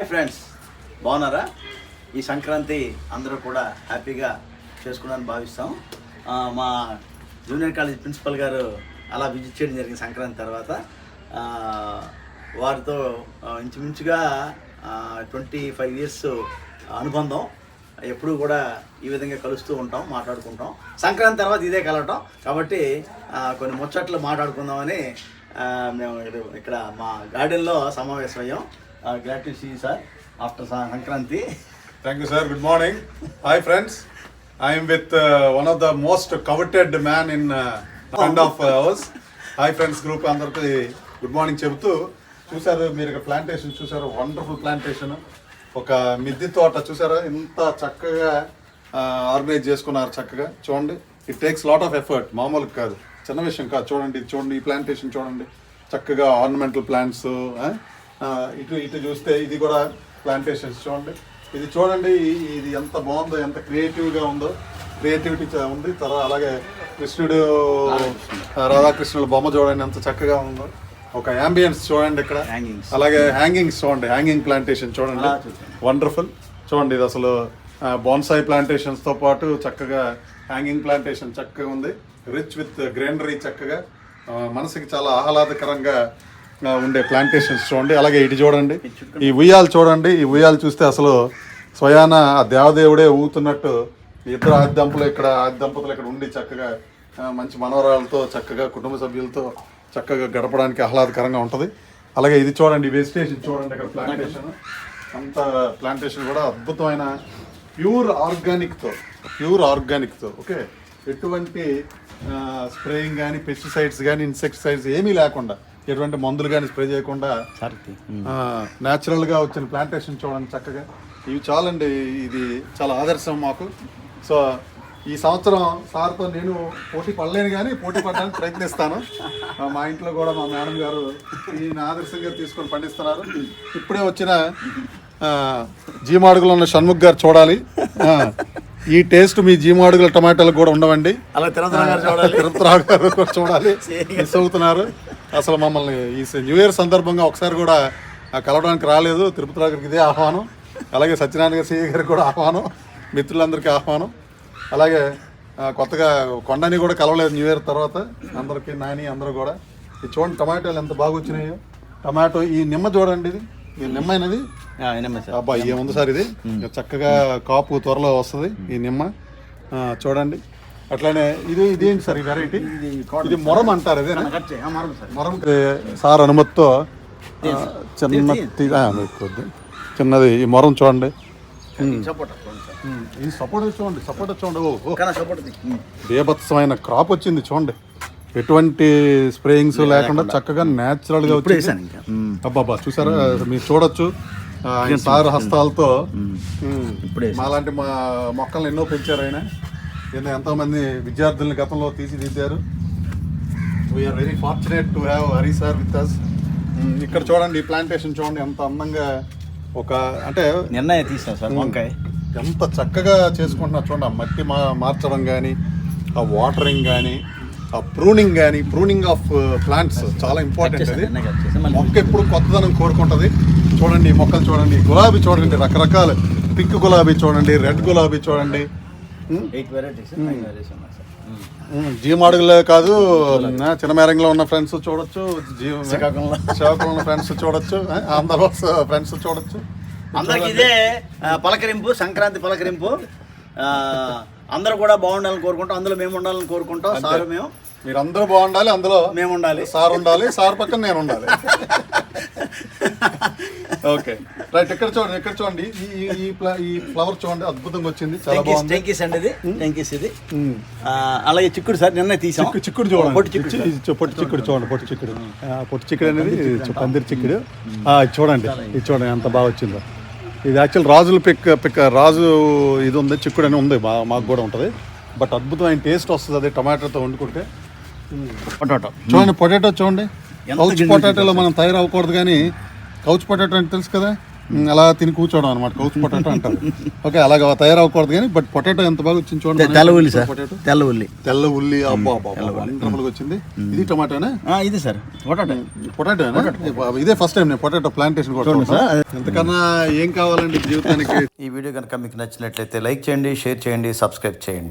Hi friends బాగున్నారా? ఈ సంక్రాంతి అందరూ కూడా హ్యాపీగా చేసుకున్నారని భావిస్తాం. మా జూనియర్ కాలేజ్ ప్రిన్సిపల్ గారు అలా విజిట్ చేయడం జరిగింది సంక్రాంతి తర్వాత. వారితో ఇంచుమించుగా ట్వంటీ ఫైవ్ ఇయర్స్ అనుబంధం. ఎప్పుడూ కూడా ఈ విధంగా కలుస్తూ ఉంటాం మాట్లాడుకుంటాం. సంక్రాంతి తర్వాత ఇదే కలవటం. కాబట్టి కొన్ని ముచ్చట్లు మాట్లాడుకుందామని మేము ఇక్కడ- ఇక్కడ మా గార్డెన్లో సమావేశమయ్యాం. Glad to see sir after Sankranti. Thank you sir good morning hi friends I with one of the most coveted man in and of uh, hi friends group అందరికి గుడ్ మార్నింగ్ చెబుతూ చూసారు మీరు ఇక్కడ ప్లాంటేషన్ చూసారు wonderful plantation ఒక మిద్ది తోట చూసారా ఇంత చక్కగా ఆర్గనైజ్ చేసుకున్నారు చక్కగా. చూడండి it takes lot of effort మామూలుగా కాదు. చిన్న విషయం కాదు. చూడండి ఇది చూడండి ఈ ప్లాంటేషన్ చూడండి. చక్కగా ఆర్నమెంటల్ ప్లాంట్స్ ఇటు ఇటు చూస్తే ఇది కూడా ప్లాంటేషన్స్ చూడండి. ఇది చూడండి ఇది ఎంత బాగుందో ఎంత క్రియేటివ్గా ఉందో. క్రియేటివిటీ ఉంది. తర్వాత అలాగే కృష్ణుడు రాధాకృష్ణుల బొమ్మ చూడండి ఎంత చక్కగా ఉందో. ఒక అంబియన్స్ చూడండి ఇక్కడ. అలాగే హ్యాంగింగ్స్ చూడండి హ్యాంగింగ్ ప్లాంటేషన్ చూడండి. వండర్ఫుల్ చూడండి ఇది అసలు బాన్సాయి ప్లాంటేషన్స్తో పాటు చక్కగా హ్యాంగింగ్ ప్లాంటేషన్ చక్కగా ఉంది. రిచ్ విత్ గ్రీనరీ చక్కగా. మనసుకి చాలా ఆహ్లాదకరంగా ఉండే ప్లాంటేషన్స్ చూడండి అలాగే ఇటు చూడండి. ఈ ఉయ్యాలు చూడండి ఈ ఉయ్యాలు చూస్తే అసలు స్వయాన ఆ దేవదేవుడే ఊగుతున్నట్టు ఈ ఇద్దరు ఆది ఇక్కడ ఆది దంపతులు ఇక్కడ ఉండి చక్కగా మంచి మనవరాలతో చక్కగా కుటుంబ సభ్యులతో చక్కగా గడపడానికి ఆహ్లాదకరంగా ఉంటుంది. అలాగే ఇది చూడండి వెజిటేషన్ చూడండి ఇక్కడ ప్లాంటేషన్ అంత ప్లాంటేషన్ కూడా అద్భుతమైన ప్యూర్ ఆర్గానిక్తో ప్యూర్ ఆర్గానిక్తో ఓకే? ఎటువంటి స్ప్రేయింగ్ కానీ పెస్టిసైడ్స్ కానీ ఇన్సెక్టిసైడ్స్ ఏమీ లేకుండా ఎటువంటి మందులు కానీ స్ప్రే చేయకుండా న్యాచురల్గా వచ్చిన ప్లాంటేషన్ చూడండి చక్కగా. ఇవి చాలండి ఇది చాలా ఆదర్శం మాకు. సో ఈ సంవత్సరం సార్తో నేను పోటీ పడలేను కానీ పోటీ పడడానికి ప్రయత్నిస్తాను. మా ఇంట్లో కూడా మా మేడం గారు ఈయన ఆదర్శంగా తీసుకొని పండిస్తున్నారు. ఇప్పుడే వచ్చిన జీమాడుగులో ఉన్న షణ్ముఖ్ గారు చూడాలి. ఈ టేస్ట్ మీ జీమాడుగుల టమాటాలకు కూడా ఉండవండి. అలా తిరుమల గారు తిరుపతిరావు చూడాలి. మిస్ అవుతున్నారు. అసలు మమ్మల్ని ఈ న్యూ ఇయర్ సందర్భంగా ఒకసారి కూడా కలవడానికి రాలేదు. తిరుపతిరావు గారికి ఇదే ఆహ్వానం. అలాగే సత్యనారాయణ గారి సిఐ గారికి కూడా ఆహ్వానం. మిత్రులందరికీ ఆహ్వానం. అలాగే కొత్తగా కొండని కూడా కలవలేదు న్యూ ఇయర్ తర్వాత. అందరికి నాని అందరూ కూడా. ఇది చూడండి టమాటాలు ఎంత బాగా వచ్చినాయో. టమాటో ఈ నిమ్మ చూడండి ఇది. ఈ నిమ్మ అయినది అబ్బా ఏముంది సార్ ఇది? చక్కగా కాపు త్వరలో వస్తుంది ఈ నిమ్మ. చూడండి. అట్లానే ఇది ఇదేంటి సార్ ఈ వెరైటీ ఇది మొరం అంటారు ఆ, మారం సార్. అనుమతితో చిన్న కొద్ది. చిన్నది ఈ మొరం చూడండి. ఈ సపోర్ట్ చూడండి సపోర్ట్ చూడండి బేభత్సమైన క్రాప్ వచ్చింది చూడండి. ఎటువంటి స్ప్రేయింగ్స్ లేకుండా చక్కగా న్యాచురల్గా వచ్చింది. అబ్బాబా చూసారా? మీరు చూడొచ్చు. ఆయన సార్ హస్తాలతో. ఇప్పుడే మాలాంటి మా మొక్కల్ని ఎన్నో పెంచారు ఆయన. ఎన్నో ఎంతో మంది విద్యార్థుల్ని గతంలో తీర్చిదిద్దారు we are very fortunate to have Hari sir with us ఇక్కడ చూడండి ఈ ప్లాంటేషన్ చూడండి ఎంత అందంగా ఒక అంటే నిర్ణయం తీసాం సార్ వంకాయ. ఎంత చక్కగా చేసుకుంటున్నారు చూడండి ఆ మట్టి మా మార్చడం కానీ ఆ వాటరింగ్ కానీ ఆ ప్రూనింగ్ కానీ ప్రూనింగ్ ఆఫ్ ప్లాంట్స్ చాలా ఇంపార్టెంట్ అది. మొక్క ఎప్పుడు కొత్తదనం కోరుకుంటుంది. చూడండి మొక్కలు చూడండి గులాబీ చూడండి రకరకాల పింక్ గులాబీ చూడండి రెడ్ గులాబీ చూడండి ఎయిట్ వెరైటీస్ నైన్ వెరైటీస్ ఉన్నాయి సార్ మ్మ్. జీమాడుగులే కాదు చిన్న మేరంలో ఉన్న ఫ్రెండ్స్ చూడొచ్చు జీ శ్రీకాకుళంలో. శ్రీకాకుళంలో ఉన్న ఫ్రెండ్స్ చూడొచ్చు ఆంధ్రలో ఫ్రెండ్స్ చూడొచ్చు. అందరికి ఇదే పలకరింపు సంక్రాంతి పలకరింపు. అందరూ కూడా బాగుండాలని కోరుకుంటాం అందులో మేము ఉండాలని కోరుకుంటాం సార్ మేము. మీరందరూ బాగుండాలి అందులో మేము ఉండాలి సార్ ఉండాలి సార్ పక్కన నేను ఉండాలి. ఓకే రైట్ ఇక్కడ చూడండి ఇక్కడ చూడండి. ఈ ఈ- ఈ ఫ్ల- ఈ ఫ్లవర్ చూడండి అద్భుతంగా వచ్చింది చాలా బాగుంది. టెంకీస్ అండి ఇది టెంకీస్ ఇది. ఆ, అలాగే చిక్కుడు సార్ నిన్న తీసాం. చిక్కు చిక్కుడు చూడండి. పొట్టి చిక్కుడు పొట్టి చిక్కుడు చూడండి పొట్టి చిక్కుడు. ఆ, పొట్టి చిక్కుడు అనేది పందిరి చిక్కుడు చూడండి ఇది చూడండి ఎంత బాగా వచ్చిందో. ఇది యాక్చువల్ రాజుల పిక్ పిక్ రాజు ఇది ఉంది చిక్కుడు అని ఉంది మా- మాకు కూడా ఉంటుంది. బట్ అద్భుతమైన టేస్ట్ వస్తుంది అది టమాటాతో వండుకుంటే. పొటాటో. చూడండి పొటాటో చూడండి. కౌచ్ పొటాటోలో మనం తయారు అవ్వకూడదు కానీ కౌచ్ పొటాటో అంటే తెలుసు కదా? ఉమ్, అలా తిని కూర్చోవడం అనమాట కౌచ్ పొటాటో అంటారు. ఓకే అలాగా తయారవ్వకూడదు కానీ బట్ పొటాటో ఎంత బాగా వచ్చింది చూడండి. తెల్ల ఉల్లి సార్ పొటాటో తెల్ల ఉల్లి తెల్ల ఉల్లి. అబ్బా వండర్ఫుల్గా వచ్చింది. ఇది టమాటోనే? ఇది సార్ పొటాటో. పొటాటో. ఇదే ఫస్ట్ టైం నేను పొటాటో ప్లాంటేషన్ కూడా. ఎంతకన్నా ఏం కావాలండి జీవితానికి? ఈ వీడియో కనుక మీకు నచ్చినట్లయితే లైక్ చేయండి షేర్ చేయండి సబ్స్క్రైబ్ చేయండి.